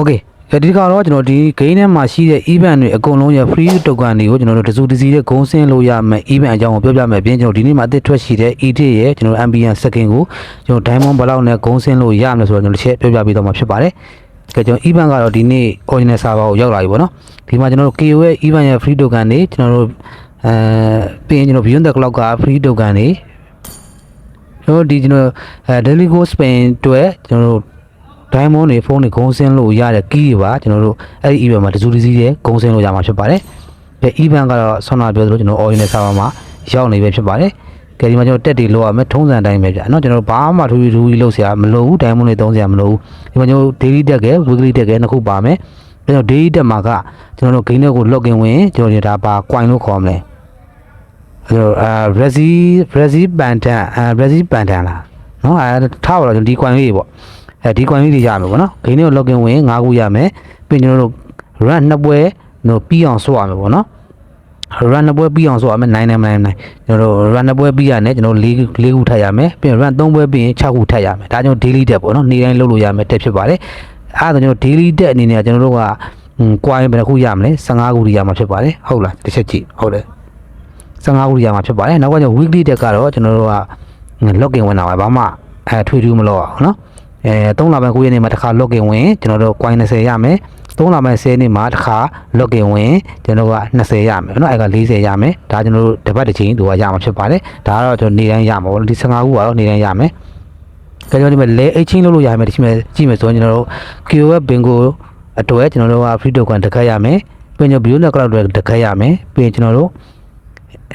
okay အဲဒီကတော့ကျွန်တော်ဒီ game ထဲမှာရှိတဲ့ event တွေအကုန်လုံးရဲ့ free token တွေကိုကျွန်တော်တို့တစုတစည်းတဲ့ဂုံးဆင်းလို့ရမယ် event အကြောင်းကိုပြောပြမယ်အပြင်ကျွန်တော်ဒီနေ့မှာအသစ်ထွက်ရှိတဲ့ ED ရဲ့ကျွန်တော် ambient skin ကိုကျွန်တော် diamond ဘယ်လောက်နဲ့ဂုံးဆင်းလို့ရမယ်ဆိုတော့ကျွန်တော်တစ်ချက်ပြောပြပေးတော့မှာဖြစ်ပါတယ်ကဲကျွန်တော် event ကတော့ဒီနေ့ original server ကိုရောက်လာပြီပေါ့နော်ဒီမှာကျွန်တော်တို့ KO ရဲ့ event ရဲ့ free token တွေကျွန်တော်တို့အဲပြီးရင်ကျွန်တော် beyond the cloud က free token တွေကျွန်တော်ဒီကျွန်တော်အဲ daily go spin အတွက်ကျွန်တော်တို့ ဒိုင်းမွန်တွေဖုန်းတွေဂုံးဆင်းလို့ရတဲ့ကီးတွေပါကျွန်တော်တို့အဲ့ဒီ event မှာတစုတစည်းတည်းဂုံးဆင်းလို့ရမှာဖြစ်ပါတယ်။ဒါ event ကတော့ဆောင်းနာပြောသလိုကျွန်တော် online server မှာရောက်နေပဲဖြစ်ပါတယ်။ကဲဒီမှာကျွန်တော်တက်တီလောက်ရမယ်ထုံးစံအတိုင်းပဲဗျာနော်ကျွန်တော်ဘာမှထူးထူးကြီးလုပ်စရာမလိုဘူးဒိုင်းမွန်တွေသုံးစရာမလိုဘူး။ဒီမှာကျွန်တော် daily တက်ကဲ weekly တက်ကဲနှစ်ခုပါမယ်။ကျွန်တော် daily တက်မှာကကျွန်တော်တို့ game တွေကို login ဝင်ကျွန်တော်ဒါပါ coin လို့ခေါ်မလဲ။ကျွန်တော်အာ Brazil Brazil Pantan အာ Brazil Pantan လား။နော်အဲထားပါတော့ကျွန်တော်ဒီ coin လေးပေါ့။ အဲဒီ coin လေးတွေရမယ်ပေါ့နော်ဂိမ်းတွေကို login ဝင်၅ခုရမယ်ပြီးကျွန်တော်တို့ run နှစ်ပွဲတို့ပြီးအောင်ဆိုရမယ်ပေါ့နော် run နှစ်ပွဲပြီးအောင်ဆိုရမယ်9999ကျွန်တော်တို့ run နှစ်ပွဲပြီးရမယ်ကျွန်တော်၄၄ခုထပ်ရမယ်ပြီးရင် run 3ပွဲပြီးရင်6ခုထပ်ရမယ်ဒါကြောင့် daily တက်ပေါ့နော်နေ့တိုင်းလုပ်လို့ရမယ်တက်ဖြစ်ပါတယ်အဲဒါကျွန်တော် daily တက်အနေနဲ့ကျွန်တော်တို့က coin ဘယ်နှခုရမလဲ15ခုရမှာဖြစ်ပါတယ်ဟုတ်လားတစ်ချက်ကြည့်ဟုတ်တယ်15ခုရမှာဖြစ်ပါတယ်နောက်ကကျွန်တော် weekly တက်ကတော့ကျွန်တော်တို့က login ဝင်တာပါဘာမှအဲထွေထူးမလို့အောင်နော် အဲ3လပိုင်း9ရက်နေ့မှာတစ်ခါ login ဝင်ကျွန်တော်တို့ coin 20ရမယ်3လပိုင်း10ရက်နေ့မှာတစ်ခါ login ဝင်ကျွန်တော်က20ရမယ်เนาะအဲက40ရမယ်ဒါကျွန်တော်တို့တစ်ပတ်တစ်ချိန်သူကရမှာဖြစ်ပါတယ်ဒါကတော့ကျွန်တော်နေတိုင်းရမှာပေါ့ဒီ15ခုကတော့နေတိုင်းရမယ်ကြကျွန်တော်ဒီမှာလဲ exchange လုပ်လို့ရမယ်ဒီမှာကြည့်မယ်ဆိုရင်ကျွန်တော်တို့ QWeb bingo အတွက်ကျွန်တော်တို့က free token တစ်ခါရမယ်ပြီးရင် view net cloud တွေတစ်ခါရမယ်ပြီးရင်ကျွန်တော်တို့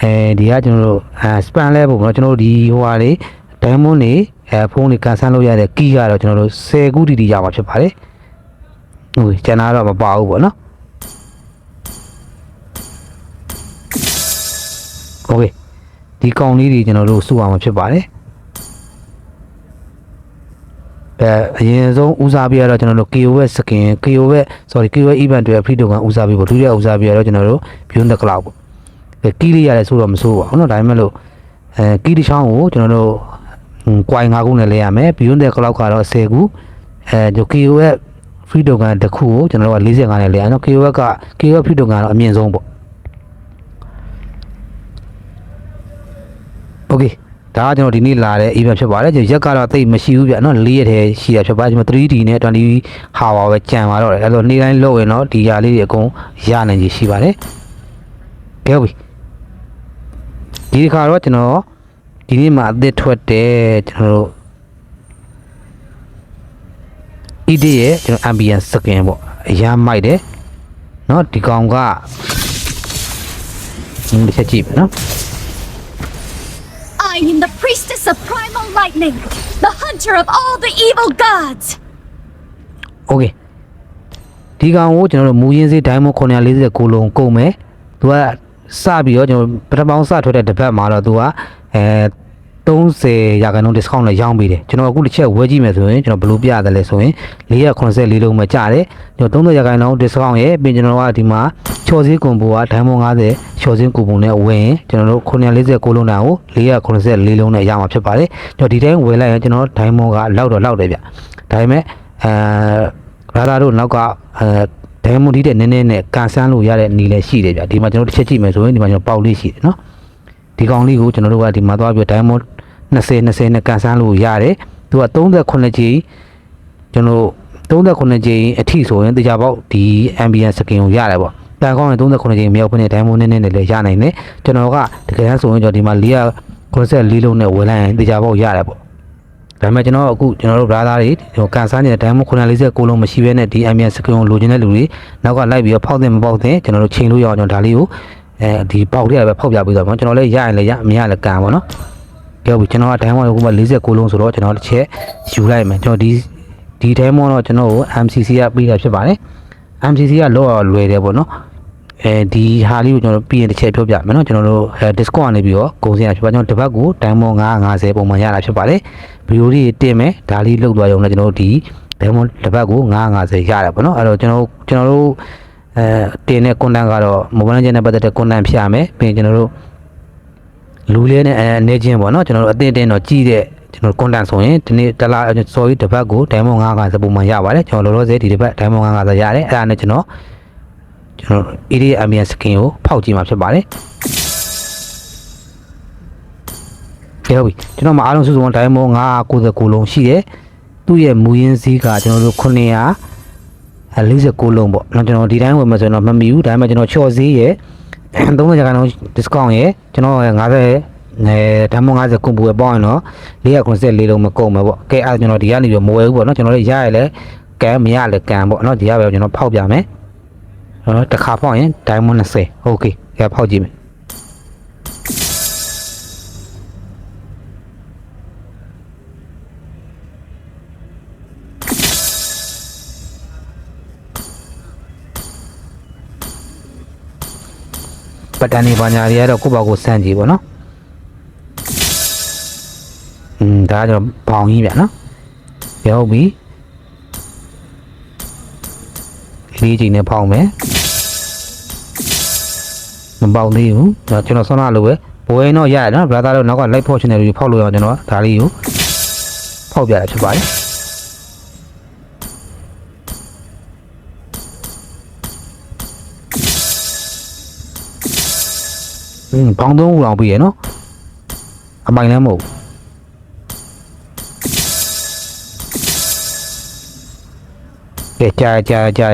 အဲဒီကကျွန်တော်တို့အဲ span လဲပေါ့เนาะကျွန်တော်တို့ဒီဟိုဟာလေး diamond တွေ အဲဖုန်းတွေကန်ဆန်းလို့ရတဲ့ key ကတော့ကျွန်တော်တို့10ခုတီတီရမှာဖြစ်ပါတယ်။ဟုတ်ကျန်တာတော့မပါဘူးပေါ့နော်။ Okay ဒီကောင်လေးတွေကျွန်တော်တို့စုအောင်မှာဖြစ်ပါတယ်။အဲအရင်ဆုံးဦးစားပေးရတော့ကျွန်တော်တို့ KOS skin KOS sorry KOS event တွေ free token ဦးစားပေးဖို့ဒုတိယဦးစားပေးရတော့ကျွန်တော်တို့ Beyond the Cloud ပေါ့။အဲ key လေးရတယ်ဆိုတော့မဆိုးပါဘူးเนาะဒါပေမဲ့လို့အဲ key တစ်ချောင်းကိုကျွန်တော်တို့ ကွိုင်၅ခုနဲ့လဲရမယ် beyond the cloud ကတော့10ခုအဲဒီ KOF free token တစ်ခုကိုကျွန်တော်တို့က45နဲ့လဲရအောင် KOF က KOF free token ကတော့အမြင့်ဆုံးပေါ့ okay ဒါကကျွန်တော်ဒီနေ့လာတဲ့ event ဖြစ်ပါတယ်ကျွန်တော်ရက်ကတော့တိတ်မရှိဘူးဗျာနော်၄ရက်ထဲရှိတာဖြစ်ပါတယ်ကျွန်တော် 3D နဲ့ 20 hour ပဲကြံပါတော့တယ်အဲ့တော့နေ့တိုင်းလုပ်ရင်တော့ဒီရာလေးတွေအကုန်ရနိုင်ကြီးရှိပါတယ်ကဲဟုတ်ပြီဒီတစ်ခါတော့ကျွန်တော် ဒီနေ့မှာအသစ်ထွက်တယ်ကျွန်တော်တို့ ED ရဲ့ကျွန်တော် ambient skin ပေါ့အရမ်းမိုက်တယ်เนาะဒီကောင်ကဒီတစ်ချက်ကြည့်မယ်เนาะ I am the priestess of primal lightning, the hunter of all the evil gods. okay ဒီကောင်ကိုကျွန်တော်တို့မူရင်းစေး diamond 949လုံးကုန်မယ်သူကစပြီးတော့ကျွန်တော်ပထမအောင်စထွက်တဲ့တစ်ပတ်မှာတော့သူက အဲ30ရာခိုင်နှုန်း discount နဲ့ရောင်းပေးတယ်ကျွန်တော်အခုတစ်ချက်ဝယ်ကြည့်မယ်ဆိုရင်ကျွန်တော်ဘယ်လိုပြရတယ်လဲဆိုရင်484လုံးပဲကျတယ်ကျွန်တော်30ရာခိုင်နှုန်း discount ရဲ့ပြီးကျွန်တော်ကဒီမှာချော်စည်းကွန်ပူက diamond 50ချော်စည်းကွန်ပူနဲ့ဝင်ရင်ကျွန်တော်တို့949လုံးတန်ကို484လုံးနဲ့ရမှာဖြစ်ပါတယ်ကျွန်တော်ဒီတိုင်းဝယ်လိုက်ရင်ကျွန်တော် diamond ကလောက်တော့လောက်တယ်ဗျဒါပေမဲ့အဲရာရာတို့နောက်ကအဲ diamond ဒီတဲ့နည်းနည်းနဲ့ကန်ဆန်းလို့ရတဲ့နေလည်းရှိတယ်ဗျဒီမှာကျွန်တော်တစ်ချက်ကြည့်မယ်ဆိုရင်ဒီမှာကျွန်တော်ပေါက်လေးရှိတယ်နော် ဒီကောင်လေးကိုကျွန်တော်တို့ကဒီမှာသွားပြီး diamond 20 20နဲ့ကန်ဆန်းလို့ရတယ်သူက38 G ကျွန်တော်38 G အထိဆိုရင်တရားပေါက်ဒီ ambient skin ကိုရတယ်ပေါ့တန်ကောင်းရင်38 G မြောက်ဖက်နဲ့ diamond နည်းနည်းနဲ့လည်းရနိုင်တယ်ကျွန်တော်ကတကယ်တမ်းဆိုရင်ကျွန်တော်ဒီမှာ494လုံးနဲ့ဝယ်လိုက်ရင်တရားပေါက်ရတယ်ပေါ့ဒါပေမဲ့ကျွန်တော်အခုကျွန်တော်တို့ brother တွေဟိုကန်ဆန်းနေတဲ့ diamond 949လုံးမရှိဘဲနဲ့ဒီ ambient skin ကိုလိုချင်တဲ့လူတွေနောက်ကလိုက်ပြီးတော့ဖောက်တဲ့မပေါက်တဲ့ကျွန်တော်တို့ချိန်လို့ရအောင်ကျွန်တော်ဒါလေးကို အဲဒီပေါက်တွေကပဲဖောက်ပြပေးတော့ပေါ့ကျွန်တော်လည်းရရင်လည်းရမရလည်းကန်ပါတော့ပြောပြီကျွန်တော်က diamond ကိုမှ49လုံးဆိုတော့ကျွန်တော်တစ်ချက်ယူလိုက်မယ်ကျွန်တော်ဒီဒီ diamond တော့ကျွန်တော်ကို MCC ကပေးတာဖြစ်ပါတယ် MCC ကလောရလွယ်တယ်ပေါ့နော်အဲဒီဟာလေးကိုကျွန်တော်ပြီးရင်တစ်ချက်ပြောပြမယ်နော်ကျွန်တော်တို့ Discord ကနေပြီးတော့ဂုံစင်ရဖြစ်ပါကျွန်တော်တစ်ပတ်ကို diamond 950ပုံမှန်ရတာဖြစ်ပါတယ်ဗီဒီယိုလေးတင်မယ်ဒါလေးလုတ်သွားရုံနဲ့ကျွန်တော်တို့ဒီ diamond တစ်ပတ်ကို950ရတယ်ပေါ့နော်အဲ့တော့ကျွန်တော်ကျွန်တော်တို့ အဲတင်တဲ့ content ကတော့ mobile legend နဲ့ပတ်သက်တဲ့ content ဖြစ်ရမယ်ပြီးရင်ကျွန်တော်တို့လူလေးနဲ့အနေချင်းပေါ့နော်ကျွန်တော်တို့အတင်းတင်းတော့ကြီးတဲ့ကျွန်တော် content ဆိုရင်ဒီနေ့တစ်လား sorry တစ်ပတ်ကို diamond 9ကစပုံမှန်ရပါတယ်ကျွန်တော်လောလောဆယ်ဒီတစ်ပတ် diamond 9ကစရတယ်အဲ့ဒါနဲ့ကျွန်တော်ကျွန်တော် area ambient skin ကိုဖောက်ကြည့်မှာဖြစ်ပါတယ်ကဲဟုတ်ပြီကျွန်တော်မအားလုံးစုစုပေါင်း diamond 999လုံးရှိတယ်သူ့ရဲ့မူရင်းစည်းကကျွန်တော်တို့900 49လုံးပေါ့နော်ကျွန်တော်ဒီတိုင်းဝင်မှာဆိုရင်တော့မမီဘူးဒါပေမဲ့ကျွန်တော်ချော့ဈေးရယ်30ရာခိုင်နှုန်း discount ရယ်ကျွန်တော်50အဲဓာတ်မ50ကွန်ပူပဲပေါင်းရင်တော့494လုံးမကုန်မှာပေါ့ကဲအဲ့ဒါကျွန်တော်ဒီကနေပြီးမဝယ်ဘူးပေါ့နော်ကျွန်တော်လည်းရရလဲကံမရလဲကံပေါ့နော်ဒီကပဲကျွန်တော်ဖောက်ပြမယ်နော်တစ်ခါဖောက်ရင် diamond 20 okay ကဲဖောက်ကြည့်မယ် ပတ်တန်နေပါညာတွေကတော့ကိုယ့်ဘာကိုစမ်းကြည့်ပေါ့နော်อืมဒါကကျွန်တော်ဘောင်ကြီးဗျာနော်ရောက်ပြီလေးချိန်နဲ့ဖောက်မယ်မပေါက်သေးဘူးဒါကျွန်တော်ဆောနာလို့ပဲဘွယ်တော့ရတယ်နော် brother တို့နောက်က light ဖောက်ချင်တယ်လို့ဖောက်လို့ရအောင်ကျွန်တော်ဒါလေးကိုဖောက်ပြရဖြစ်ပါတယ် อืมဘောင်သုံးဦးအောင်ပြီးရနော်အမိုင်လည်းမဟုတ်ကဲကြာကြာကြာ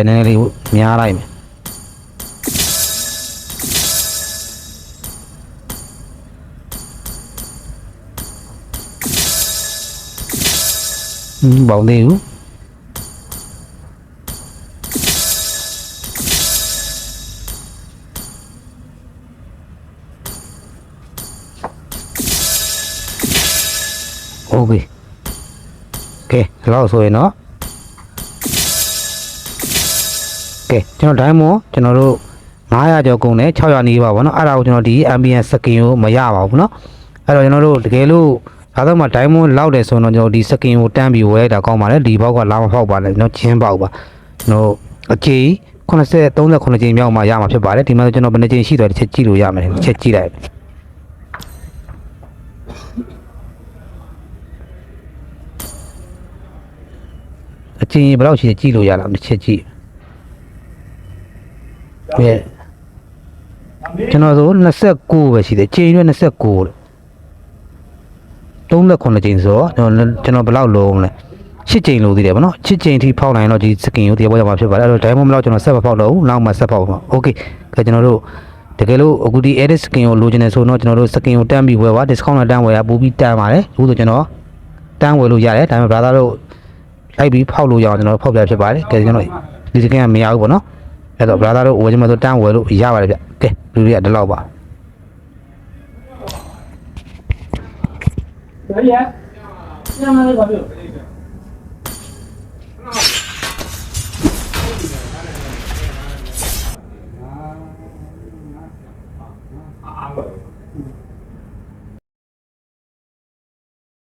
နည်းနည်းလေးများလိုက်မယ်อืมဘောင်သေးဘူးโอเคကဲဒီလောက်ဆိုရင်တော့ ကဲကျွန်တော်ဒိုင်းမောကျွန်တော်တို့900ကျော်ကုန်တယ်600နီးပါဗောနော်အဲ့ဒါကိုကျွန်တော်ဒီ ambient skin ကိုမရပါဘူးเนาะအဲ့တော့ကျွန်တော်တို့တကယ်လို့ဒါတော့မှဒိုင်းမောလောက်တယ်ဆိုတော့ကျွန်တော်ဒီ skin ကိုတန်းပြီးဝယ်လိုက်တာကောင်းပါလေဒီဘောက်ကလာမဖောက်ပါနဲ့ကျွန်တော်ချင်းပေါက်ပါကျွန်တော်အကြီး80 39ချိန်မြောက်မှရမှာဖြစ်ပါတယ်ဒီမှာကျွန်တော်ဘယ်နှချိန်ရှိတော့တစ်ချက်ကြည့်လို့ရမယ်တစ်ချက်ကြည့်လိုက် အချင်းဘယ်လောက်ရှိကြည့်လို့ရလားတစ်ချက်ကြည့်ကဲကျွန်တော်ဆို29ပဲရှိတယ်ချိန်ရွက်29တဲ့39ချိန်ဆိုတော့ကျွန်တော်ကျွန်တော်ဘယ်လောက်လုံးလဲ8ချိန်လို့သေးတယ်ဗောနော်8ချိန်ထိဖောက်နိုင်တော့ဒီစကင်ကိုတရားပေါ်ရမှာဖြစ်ပါတယ်အဲ့တော့ diamond ဘလောက်ကျွန်တော်ဆက်မဖောက်တော့ဘူးနောက်မှဆက်ဖောက်ပါ okay ကဲကျွန်တော်တို့တကယ်လို့အခုဒီ edit skin ကိုလိုချင်တယ်ဆိုတော့ကျွန်တော်တို့ skin ကိုတန်းပြီးဝယ်ပါ discount နဲ့တန်းဝယ်ရပို့ပြီးတန်းပါတယ်အခုဆိုကျွန်တော်တန်းဝယ်လို့ရတယ်ဒါပေမဲ့ brother တို့ လိုက်ပြီးဖောက်လို့ရအောင်ကျွန်တော်ဖောက်ပြဖြစ်ပါတယ်ကဲကျွန်တော်ဒီ skin ကမရဘူးဗောနော် အဲ့တော့ brother တို့ဝယ်ချင်မှဆိုတန်းဝယ်လို့ရပါတယ်ဗျကဲလူတွေကဒီလောက်ပါ 可以啊，让他那个没有。